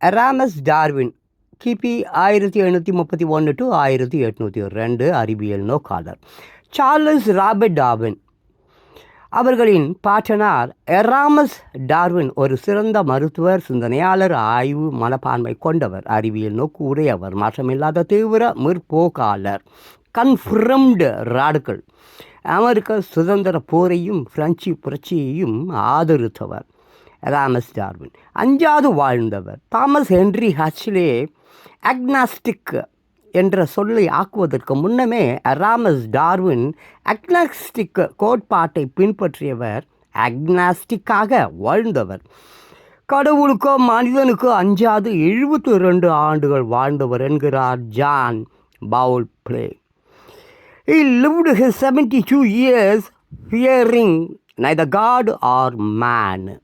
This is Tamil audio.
எராமஸ் டார்வின் கிபி ஆயிரத்தி எழுநூற்றி முப்பத்தி ஒன்று டு ஆயிரத்தி எட்நூற்றி ரெண்டு அறிவியல் நோக்காளர். சார்லஸ் ராபர்ட் டார்வின் அவர்களின் பாட்டனார் எராமஸ் டார்வின் ஒரு சிறந்த மருத்துவர் சிந்தனையாளர் ஆய்வு மனப்பான்மை கொண்டவர் அறிவியல் நோக்கு உடையவர் மாற்றமில்லாத தீவிர முற்போக்காளர் கன்ஃபர்ம்டு ராடுக்கள் அமெரிக்க சுதந்திர போரையும் பிரெஞ்சு புரட்சியையும் ஆதரித்தவர். ராமஸ் டார்வின் அஞ்சாவது வாழ்ந்தவர் தாமஸ் ஹென்றி ஹச்லே அக்னாஸ்டிக் என்ற சொல்லை ஆக்குவதற்கு முன்னமே ராமஸ் டார்வின் அக்னாஸ்டிக் கோட்பாட்டை பின்பற்றியவர் அக்னாஸ்டிக்காக வாழ்ந்தவர். கடவுளுக்கோ மனிதனுக்கோ அஞ்சாது எழுபத்தி ரெண்டு ஆண்டுகள் வாழ்ந்தவர் என்கிறார் ஜான் பவுல் பிளே He lived his 72 years fearing neither God or man.